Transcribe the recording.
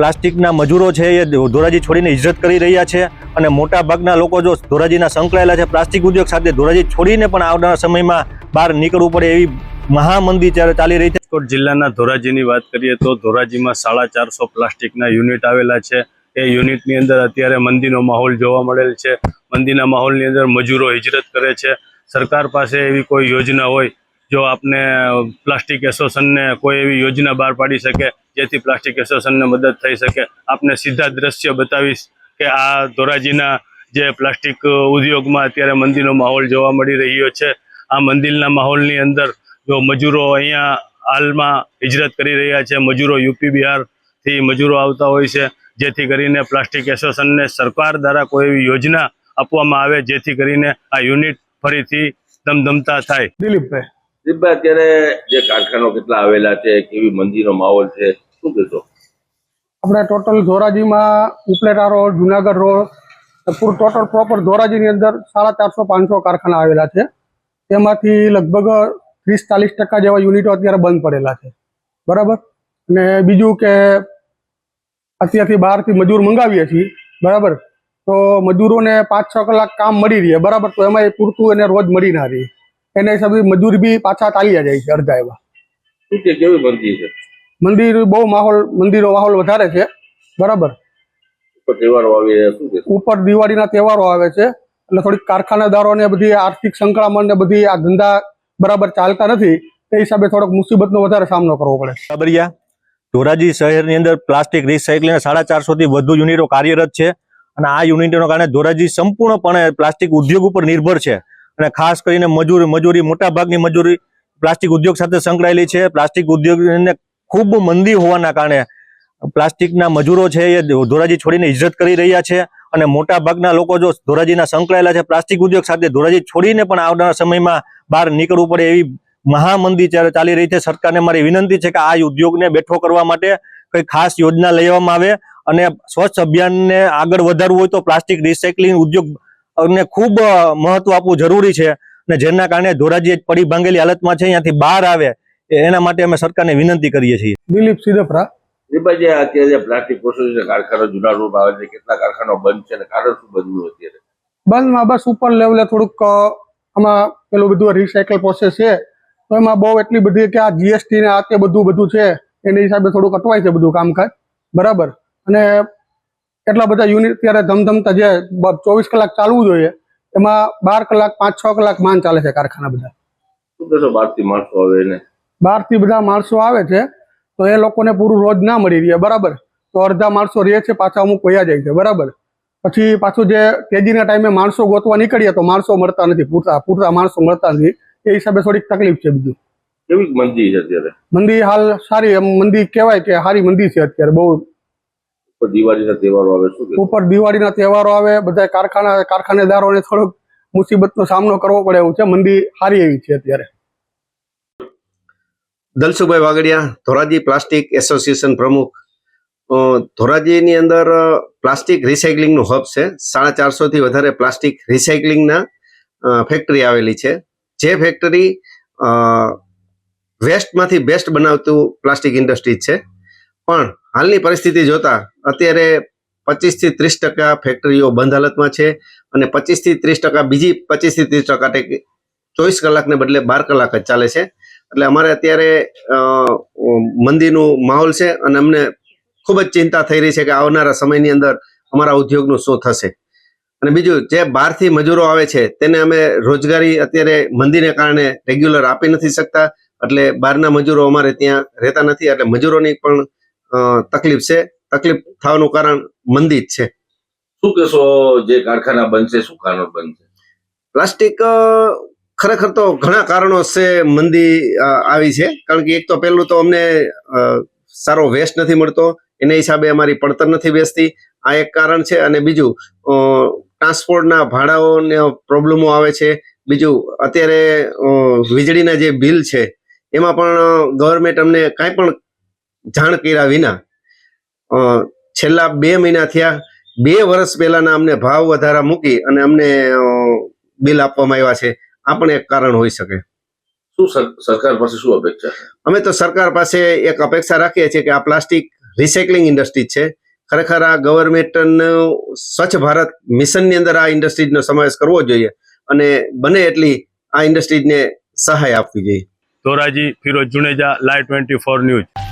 પ્લાસ્ટિકના મજૂરો છે એ ધોરાજી છોડીને હિજરત કરી રહ્યા છે અને મોટા ભાગના લોકો જો ધોરાજીના સંકળાયેલા છે, પ્લાસ્ટિક ઉદ્યોગ સાથે ધોરાજી છોડીને પણ આવનારા સમયમાં બહાર નીકળવું પડે એવી મહામંદી ત્યારે ચાલી રહી છે. રાજકોટ જિલ્લાના ધોરાજીની વાત કરીએ તો ધોરાજીમાં સાડા ચારસો પ્લાસ્ટિકના યુનિટ આવેલા છે. એ યુનિટની અંદર અત્યારે મંદીનો માહોલ જોવા મળેલ છે. મંદીના માહોલની અંદર મજૂરો હિજરત કરે છે. સરકાર પાસે એવી કોઈ યોજના હોય, જો આપને પ્લાસ્ટિક એસોસિએશનને કોઈ એવી યોજના બહાર પાડી શકે જેથી પ્લાસ્ટિક એસોસિએશનને મદદ થઈ શકે. આપને સીધા દ્રશ્ય બતાવીશ કે આ ધોરાજીના જે પ્લાસ્ટિક ઉદ્યોગમાં અત્યારે મંદીનો માહોલ જોવા મળી રહ્યો છે. આ મંદિરના માહોલની અંદર જો મજૂરો અહીંયા હાલમાં હિજરત કરી રહ્યા છે, મજૂરો યુપી બિહારથી મજૂરો આવતા હોય છે, જેથી કરીને પ્લાસ્ટિક એસોસિએશનને સરકાર દ્વારા કોઈ યોજના આપવામાં આવે, જેથી કરીને આ યુનિટ ફરીથી ધમધમતા થાય. દિલીપભાઈ દિલીપભાઈ અત્યારે જે કારખાનો કેટલા આવેલા છે, કેવી મંદીનો માહોલ છે, શું કહેશો? આપણે ટોટલ ધોરાજીમાં ઉપલેટા રોડ, જુનાગઢ રોડ પૂરું ટોટલ પ્રોપર ધોરાજીની અંદર સાડા ચારસો, પાંચસો કારખાના આવેલા છે. તેમાંથી લગભગ ત્રીસ, ચાલીસ ટકા જેવા યુનિટો અત્યારે બંધ પડેલા છે. બરાબર? અને બીજું કે અત્યારથી બહારથી મજૂર મંગાવીએ છીએ, બરાબર? તો મજૂરોને પાંચ, છ કલાક કામ મળી રહે, બરાબર? તો એમાં એ પૂરતું એને રોજ મળી ના રહે. એના હિસાબે મજૂર બી પાછા ચાલ્યા જાય છે અડધા એવા. કેવી મંદિર છે? મંદિર બહુ માહોલ મંદિરો માહોલ વધારે છે. બરાબર. ઉપર તહેવારો આવી રહ્યા શું કહેશો ઉપર દિવાળીના તહેવારો આવે છે. એટલે થોડીક કારખાનાદારોને બધી આર્થિક સંકળામણ ને બધી આ ધંધા બરાબર ચાલતા નથી તે હિસાબે થોડોક મુસીબતનો વધારે સામનો કરવો પડે. સાબરિયા ધોરાજી શહેરની અંદર પ્લાસ્ટિક રિસાયકલિંગ સાડા ચારસોથી વધુ યુનિટો કાર્યરત છે. અને આ યુનિટોના કારણે ધોરાજી સંપૂર્ણપણે પ્લાસ્ટિક ઉદ્યોગ ઉપર નિર્ભર છે. અને ખાસ કરીને મજૂર મજૂરી મોટા ભાગની મજૂરી પ્લાસ્ટિક ઉદ્યોગ સાથે સંકળાયેલી છે. પ્લાસ્ટિક ઉદ્યોગને ખૂબ મંદી હોવાના કારણે પ્લાસ્ટિકના મજૂરો છે એ ધોરાજી છોડીને ઇજ્જત કરી રહ્યા છે અને મોટા ભાગના લોકો જો ધોરાજીના સંકળાયેલા છે, પ્લાસ્ટિક ઉદ્યોગ સાથે ધોરાજી છોડીને પણ આવનારા સમયમાં બહાર નીકળવું પડે એવી મહામંદી ચાલે- ચાલી રહી છે. સરકારને મારી વિનંતી છે કે આ ઉદ્યોગને બેઠો કરવા માટે કંઈ ખાસ યોજના લેવામાં આવે અને સ્વચ્છ અભિયાનને આગળ વધારવું હોય તો પ્લાસ્ટિક રિસાયકલિંગ ઉદ્યોગ ને ખૂબ મહત્વ આપવું જરૂરી છે અને જેના કારણે ધોરાજી પડી ભાંગેલી હાલતમાં છે અહીંયાથી બહાર આવે એના માટે અમે સરકારને વિનંતી કરીએ છીએ. દિલીપ સિદફરા દિલીપભાઈ જે અત્યારે જે પ્લાસ્ટિક પ્રોસેસિંગ કારખાનો જુના રોડ આવે છે કેટલા કારખાનો બંધ છે અને કારણ શું બનવું અત્યારે? બંધમાં બસ ઉપર લેવલે થોડુંક આમાં પેલું બધું રિસાયકલ પ્રોસેસ છે તો એમાં બહુ એટલી બધી કે આ જીએસટી ને આ તે બધું બધું છે એના હિસાબે થોડુંક અટવાય છે બધું કામકાજ. બરાબર. અને એટલા બધા યુનિટ અત્યારે ધમધમતા જે ચોવીસ કલાક ચાલવું જોઈએ એમાં બાર કલાક પાંચ છ કલાક માન ચાલે છે કારખાના બધા. બહારથી માણસો આવે એને? બહારથી બધા માણસો આવે છે તો એ લોકોને પૂરું રોજ ના મળી રહે બરાબર? તો અડધા માણસો રહે છે પાછા અમુક વયા જાય છે બરાબર? પછી પાછું જે તેજીના ટાઈમે માણસો ગોતવા નીકળીએ તો માણસો મળતા નથી પૂરતા પૂરતા માણસો મળતા નથી એ હિસાબે થોડીક તકલીફ છે બીજું કેવી મંદી છે અત્યારે? મંદી હાલ સારી એમ મંદી કહેવાય કે સારી મંદી છે અત્યારે બહુ દિવાળીના તહેવારો આવે શું ઉપર દિવાળીના તહેવારો આવે બધા કારખાના કારખાનેદારોને થોડોક મુસીબતનો સામનો કરવો પડે એવું છે. મંદી સારી એવી છે અત્યારે. દલસુભાઈ વાગડિયા ધોરાજી પ્લાસ્ટિક એસોસિએશન પ્રમુખ. અ, ધોરાજીની અંદર પ્લાસ્ટિક રિસાયકલિંગનું હબ છે. સાડા ચારસોથી વધારે પ્લાસ્ટિક રિસાયકલિંગના અ, ફેક્ટરી આવેલી છે. જે ફેક્ટરી અ, વેસ્ટમાંથી બેસ્ટ બનાવતું પ્લાસ્ટિક ઇન્ડસ્ટ્રી છે. પણ હાલની પરિસ્થિતિ જોતા અત્યારે પચીસથી ત્રીસ ટકા ફેક્ટરીઓ બંધ હાલતમાં છે અને પચીસથી ત્રીસ ટકા બીજી પચીસથી ત્રીસ ટકા ચોવીસ કલાકને બદલે બાર કલાક જ ચાલે છે. એટલે અમારે અત્યારે મંદીનું માહોલ છે અને અમને ખૂબ જ ચિંતા થઈ રહી છે કે આવનારા સમયની અંદર અમારા ઉદ્યોગનું શું થશે. અને બીજું, જે બહારથી મજૂરો આવે છે તેને અમે રોજગારી અત્યારે મંદીને કારણે રેગ્યુલર આપી નથી શકતા. એટલે બહારના મજૂરો અમારે ત્યાં રહેતા નથી. એટલે મજૂરોની પણ તકલીફ છે. તકલીફ થવાનું કારણ મંદી જ છે. શું કહેશો જે કારખાના બનશે શું કારણ બનશે? પ્લાસ્ટિક ખરેખર તો ઘણા કારણો છે મંદી આવી છે. કારણ કે એક તો પહેલું તો અમને સારો વેસ્ટ નથી મળતો. એના હિસાબે અમારી પડતર નથી બેસતી. આ એક કારણ છે. અને બીજું ટ્રાન્સપોર્ટના ભાડાઓને પ્રોબ્લેમો આવે છે. બીજું અત્યારે વીજળીના જે બિલ છે એમાં પણ ગવર્મેન્ટ અમને કાંઈ પણ જાણ કર્યા વિના છેલ્લા બે મહિના થયા બે વર્ષ પહેલાના અમને ભાવ વધારા મૂકી અને અમને બિલ આપવામાં આવ્યા છે. આ પણ એક કારણ હોઈ શકે. શું સરકાર પાસે શું અપેક્ષા અમે તો સરકાર પાસે એક અપેક્ષા રાખીએ છીએ કે આ પ્લાસ્ટિક રિસાયકલિંગ ઇન્ડસ્ટ્રી છે. ખરેખર આ ગવર્મેન્ટનું સ્વચ્છ ભારત મિશનની અંદર આ ઇન્ડસ્ટ્રીઝનો સમાવેશ કરવો જોઈએ અને બને એટલી આ ઇન્ડસ્ટ્રીઝને સહાય આપવી જોઈએ. Dhoraji Firoj Juneja live twenty four news.